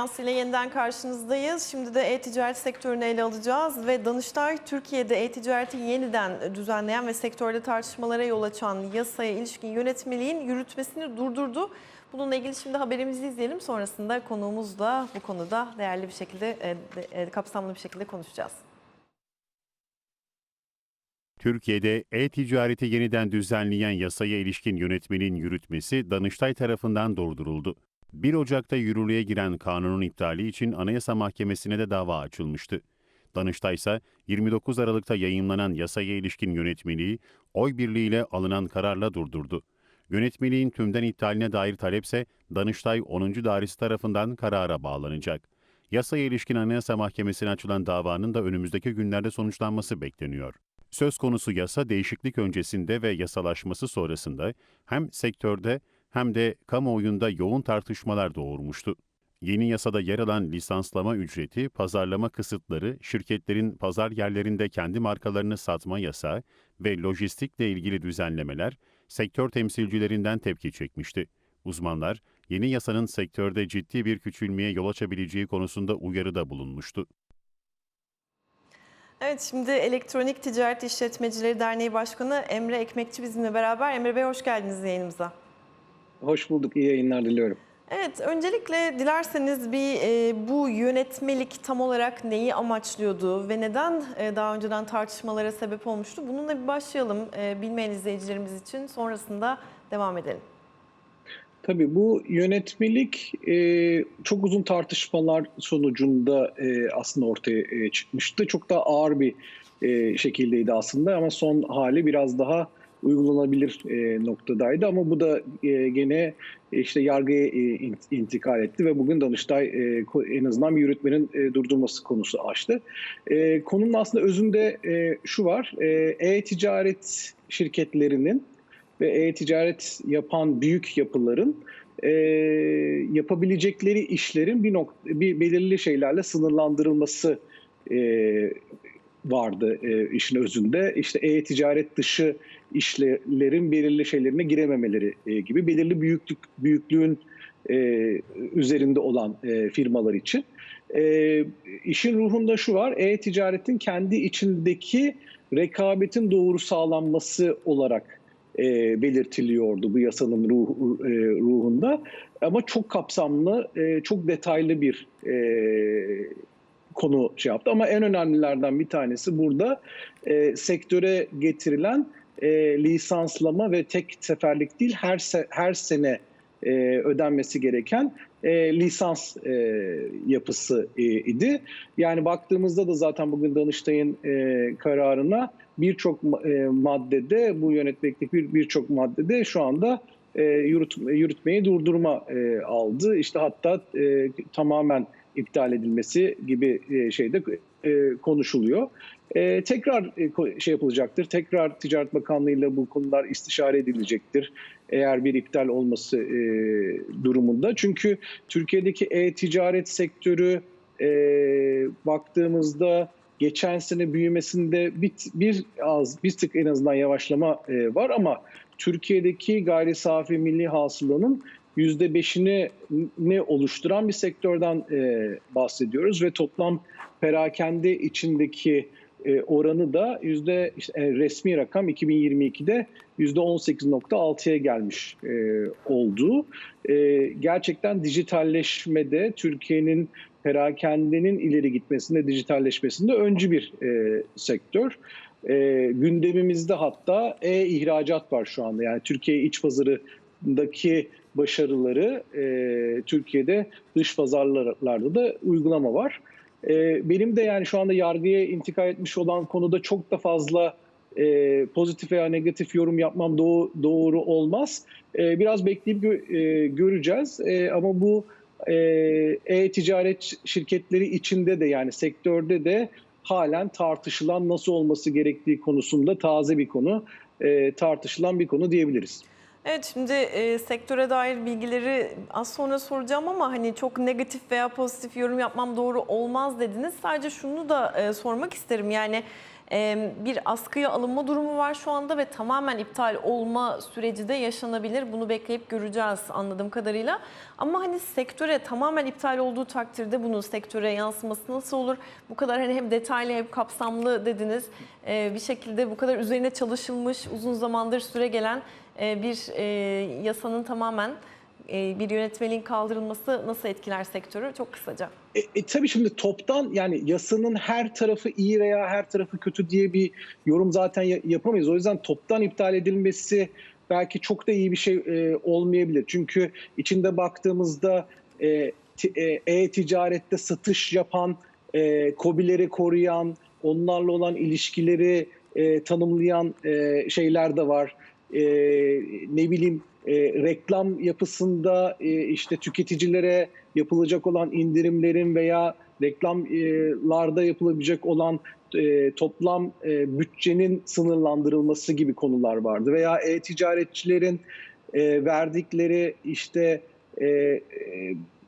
Dünyası ile yeniden karşınızdayız. Şimdi de e-ticaret sektörünü ele alacağız ve Danıştay Türkiye'de e-ticareti yeniden düzenleyen ve sektörde tartışmalara yol açan yasaya ilişkin yönetmeliğin yürütmesini durdurdu. Bununla ilgili şimdi haberimizi izleyelim. Sonrasında konuğumuzla bu konuda değerli bir şekilde, e, e, kapsamlı bir şekilde konuşacağız. Türkiye'de e-ticareti yeniden düzenleyen yasaya ilişkin yönetmenin yürütmesi Danıştay tarafından durduruldu. 1 Ocak'ta yürürlüğe giren kanunun iptali için Anayasa Mahkemesi'ne de dava açılmıştı. Danıştay ise 29 Aralık'ta yayımlanan yasaya ilişkin yönetmeliği oy birliğiyle alınan kararla durdurdu. Yönetmeliğin tümden iptaline dair talepse Danıştay 10. Dairesi tarafından karara bağlanacak. Yasaya ilişkin Anayasa Mahkemesi'ne açılan davanın da önümüzdeki günlerde sonuçlanması bekleniyor. Söz konusu yasa değişiklik öncesinde ve yasalaşması sonrasında hem sektörde hem de kamuoyunda yoğun tartışmalar doğurmuştu. Yeni yasada yer alan lisanslama ücreti, pazarlama kısıtları, şirketlerin pazar yerlerinde kendi markalarını satma yasağı ve lojistikle ilgili düzenlemeler sektör temsilcilerinden tepki çekmişti. Uzmanlar, yeni yasanın sektörde ciddi bir küçülmeye yol açabileceği konusunda uyarıda bulunmuştu. Evet şimdi Elektronik Ticaret İşletmecileri Derneği Başkanı Emre Ekmekçi bizimle beraber. Emre Bey hoş geldiniz yayınımıza. Hoş bulduk, iyi yayınlar diliyorum. Evet, öncelikle dilerseniz bir e, bu yönetmelik tam olarak neyi amaçlıyordu ve neden e, daha önceden tartışmalara sebep olmuştu? Bununla bir başlayalım e, bilmeyen izleyicilerimiz için. Sonrasında devam edelim. Tabii bu yönetmelik e, çok uzun tartışmalar sonucunda e, aslında ortaya e, çıkmıştı. Çok daha ağır bir e, şekildeydi aslında ama son hali biraz daha uygulanabilir e, noktadaydı. Ama bu da e, gene e, işte yargıya e, in- intikal etti ve bugün Danıştay e, en azından bir yürütmenin e, durdurması konusu açtı. E, konunun aslında özünde e, şu var, e, e-ticaret şirketlerinin ve e-ticaret yapan büyük yapıların e, yapabilecekleri işlerin bir nokta, bir belirli şeylerle sınırlandırılması e, vardı e, işin özünde. İşte e-ticaret dışı işlerin belirli şeylerine girememeleri e, gibi belirli büyüklük büyüklüğün e, üzerinde olan e, firmalar için. İşin ruhunda şu var, e-ticaretin kendi içindeki rekabetin doğru sağlanması olarak belirtiliyordu bu yasanın ruhu, e, ruhunda. Ama çok kapsamlı, çok detaylı bir konu şey yaptı. Ama en önemlilerden bir tanesi burada sektöre getirilen e, lisanslama ve tek seferlik değil her se- her sene e, ödenmesi gereken e, lisans e, yapısı e, idi. Yani baktığımızda da zaten bugün Danıştay'ın e, kararına birçok e, maddede bu yönetmelikteki bir- birçok maddede şu anda e, yürüt, yürütmeyi durdurma e, aldı. İşte hatta e, tamamen iptal edilmesi gibi e, şeyde e, konuşuluyor. E, tekrar e, şey yapılacaktır. Tekrar Ticaret Bakanlığı ile bu konular istişare edilecektir. Eğer bir iptal olması e, durumunda. Çünkü Türkiye'deki e-ticaret sektörü e, baktığımızda geçen sene büyümesinde bir, bir az bir tık en azından yavaşlama e, var ama Türkiye'deki gayri safi milli hasılanın %5'ini ne oluşturan bir sektörden e, bahsediyoruz ve toplam perakende içindeki e, oranı da yüzde işte, e, resmi rakam 2022'de yüzde 18.6'ya gelmiş e, olduğu. E, gerçekten dijitalleşmede Türkiye'nin perakendenin ileri gitmesinde, dijitalleşmesinde öncü bir e, sektör. E, gündemimizde hatta e-ihracat var şu anda. Yani Türkiye iç pazarındaki başarıları e, Türkiye'de dış pazarlarda da uygulama var. E, benim de yani şu anda yargıya intikal etmiş olan konuda çok da fazla e, pozitif veya negatif yorum yapmam doğru, doğru olmaz. E, biraz bekleyip gö- e, göreceğiz. E, ama bu e, e-ticaret şirketleri içinde de yani sektörde de halen tartışılan nasıl olması gerektiği konusunda taze bir konu, e, tartışılan bir konu diyebiliriz. Evet şimdi e, sektöre dair bilgileri az sonra soracağım ama hani çok negatif veya pozitif yorum yapmam doğru olmaz dediniz. Sadece şunu da e, sormak isterim yani bir askıya alınma durumu var şu anda ve tamamen iptal olma süreci de yaşanabilir. Bunu bekleyip göreceğiz anladığım kadarıyla. Ama hani sektöre tamamen iptal olduğu takdirde bunun sektöre yansıması nasıl olur? Bu kadar hani hem detaylı hem kapsamlı dediniz. Bir şekilde bu kadar üzerine çalışılmış, uzun zamandır süre gelen bir yasanın tamamen bir yönetmeliğin kaldırılması nasıl etkiler sektörü? Çok kısaca. E, e, tabii şimdi toptan yani yasanın her tarafı iyi veya her tarafı kötü diye bir yorum zaten ya- yapamayız. O yüzden toptan iptal edilmesi belki çok da iyi bir şey e, olmayabilir. Çünkü içinde baktığımızda e, e, e-ticarette satış yapan, e, kobileri koruyan, onlarla olan ilişkileri e, tanımlayan e, şeyler de var. E, ne bileyim e, reklam yapısında e, işte tüketicilere yapılacak olan indirimlerin veya reklamlarda yapılabilecek olan e, toplam e, bütçenin sınırlandırılması gibi konular vardı. Veya e-ticaretçilerin e, verdikleri işte e, e,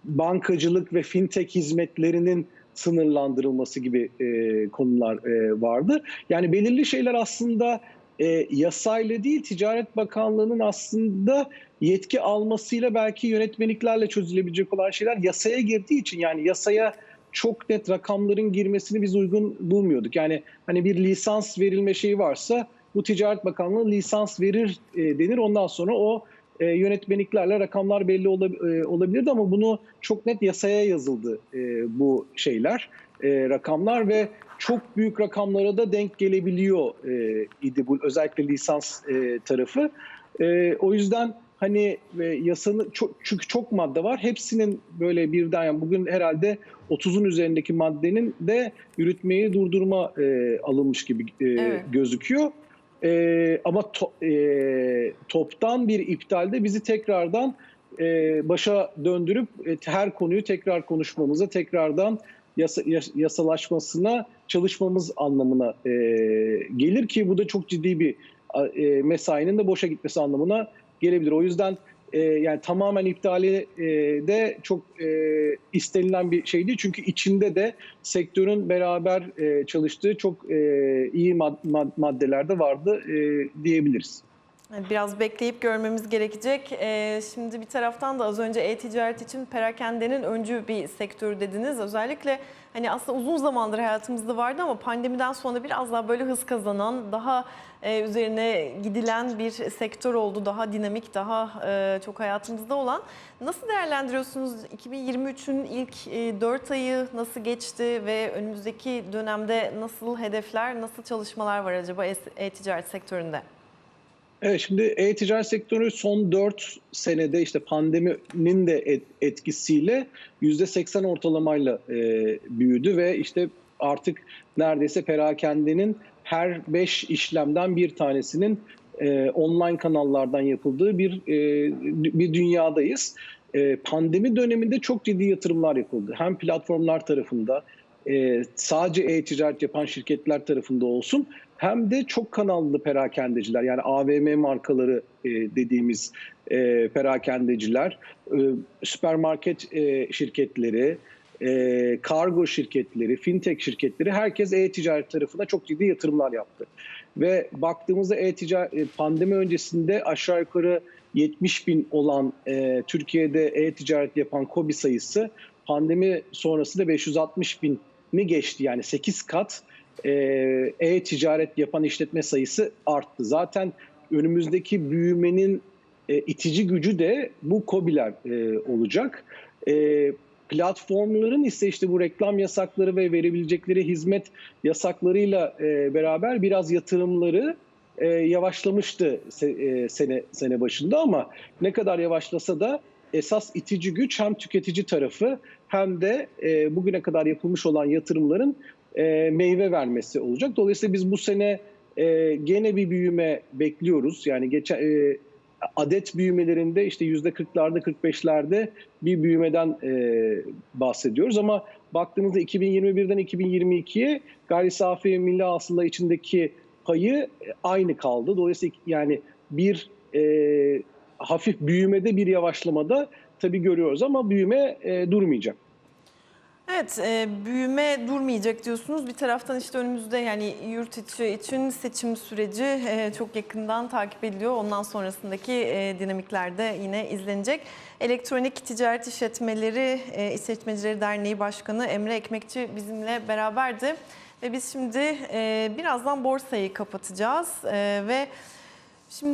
bankacılık ve fintech hizmetlerinin sınırlandırılması gibi e, konular e, vardı. Yani belirli şeyler aslında e, yasayla değil Ticaret Bakanlığı'nın aslında yetki almasıyla belki yönetmeliklerle çözülebilecek olan şeyler yasaya girdiği için yani yasaya çok net rakamların girmesini biz uygun bulmuyorduk. Yani hani bir lisans verilme şeyi varsa bu Ticaret Bakanlığı lisans verir e, denir. Ondan sonra o e, yönetmeliklerle rakamlar belli e, olabilirdi ama bunu çok net yasaya yazıldı e, bu şeyler, e, rakamlar ve çok büyük rakamlara da denk gelebiliyor e, idi bu özellikle lisans e, tarafı. E, o yüzden hani ve yasanın çok çünkü çok madde var. Hepsinin böyle birden yani bugün herhalde 30'un üzerindeki maddenin de yürütmeyi durdurma e, alınmış gibi e, Evet. gözüküyor. E, ama to- e, toptan bir iptalde bizi tekrardan e, başa döndürüp e, her konuyu tekrar konuşmamıza, tekrardan yasa, yas- yasalaşmasına çalışmamız anlamına e, gelir ki bu da çok ciddi bir e, mesainin de boşa gitmesi anlamına gelebilir. O yüzden e, yani tamamen iptali e, de çok e, istenilen bir şey değil. Çünkü içinde de sektörün beraber e, çalıştığı çok e, iyi mad- mad- maddeler de vardı e, diyebiliriz. Biraz bekleyip görmemiz gerekecek. Ee, şimdi bir taraftan da az önce e-ticaret için perakendenin öncü bir sektör dediniz. Özellikle hani aslında uzun zamandır hayatımızda vardı ama pandemiden sonra biraz daha böyle hız kazanan, daha e, üzerine gidilen bir sektör oldu. Daha dinamik, daha e, çok hayatımızda olan. Nasıl değerlendiriyorsunuz 2023'ün ilk 4 ayı nasıl geçti ve önümüzdeki dönemde nasıl hedefler, nasıl çalışmalar var acaba e- e-ticaret sektöründe? Evet şimdi e-ticaret sektörü son 4 senede işte pandeminin de et- etkisiyle %80 ortalamayla e, büyüdü ve işte artık neredeyse perakendenin her 5 işlemden bir tanesinin e, online kanallardan yapıldığı bir e, bir dünyadayız. E, pandemi döneminde çok ciddi yatırımlar yapıldı. Hem platformlar tarafında e, sadece e-ticaret yapan şirketler tarafında olsun hem de çok kanallı perakendeciler. Yani AVM markaları e, dediğimiz e, perakendeciler, e, süpermarket e, şirketleri, e, kargo şirketleri, fintech şirketleri herkes e-ticaret tarafına çok ciddi yatırımlar yaptı. Ve baktığımızda e-ticaret pandemi öncesinde aşağı yukarı 70 bin olan e, Türkiye'de e-ticaret yapan KOBİ sayısı pandemi sonrası da 560 bini geçti. Yani 8 kat e-ticaret yapan işletme sayısı arttı. Zaten önümüzdeki büyümenin e, itici gücü de bu KOBİ'ler e, olacak. E, platformların ise işte bu reklam yasakları ve verebilecekleri hizmet yasaklarıyla e, beraber biraz yatırımları e, yavaşlamıştı se- e, sene sene başında ama ne kadar yavaşlasa da esas itici güç hem tüketici tarafı hem de e, bugüne kadar yapılmış olan yatırımların e, meyve vermesi olacak. Dolayısıyla biz bu sene e, gene bir büyüme bekliyoruz. Yani geçen e, adet büyümelerinde işte yüzde 40'larda 45'lerde bir büyümeden e, bahsediyoruz ama baktığınızda 2021'den 2022'ye gayri safi milli hasıla içindeki payı e, aynı kaldı. Dolayısıyla yani bir e, hafif büyümede bir yavaşlamada tabii görüyoruz ama büyüme e, durmayacak. Evet, e, büyüme durmayacak diyorsunuz. Bir taraftan işte önümüzde yani yurt içi için seçim süreci e, çok yakından takip ediliyor. Ondan sonrasındaki e, dinamikler de yine izlenecek. Elektronik Ticaret İşletmeleri e, İşletmecileri Derneği Başkanı Emre Ekmekçi bizimle beraberdi. Ve biz şimdi e, birazdan borsayı kapatacağız E, ve şimdi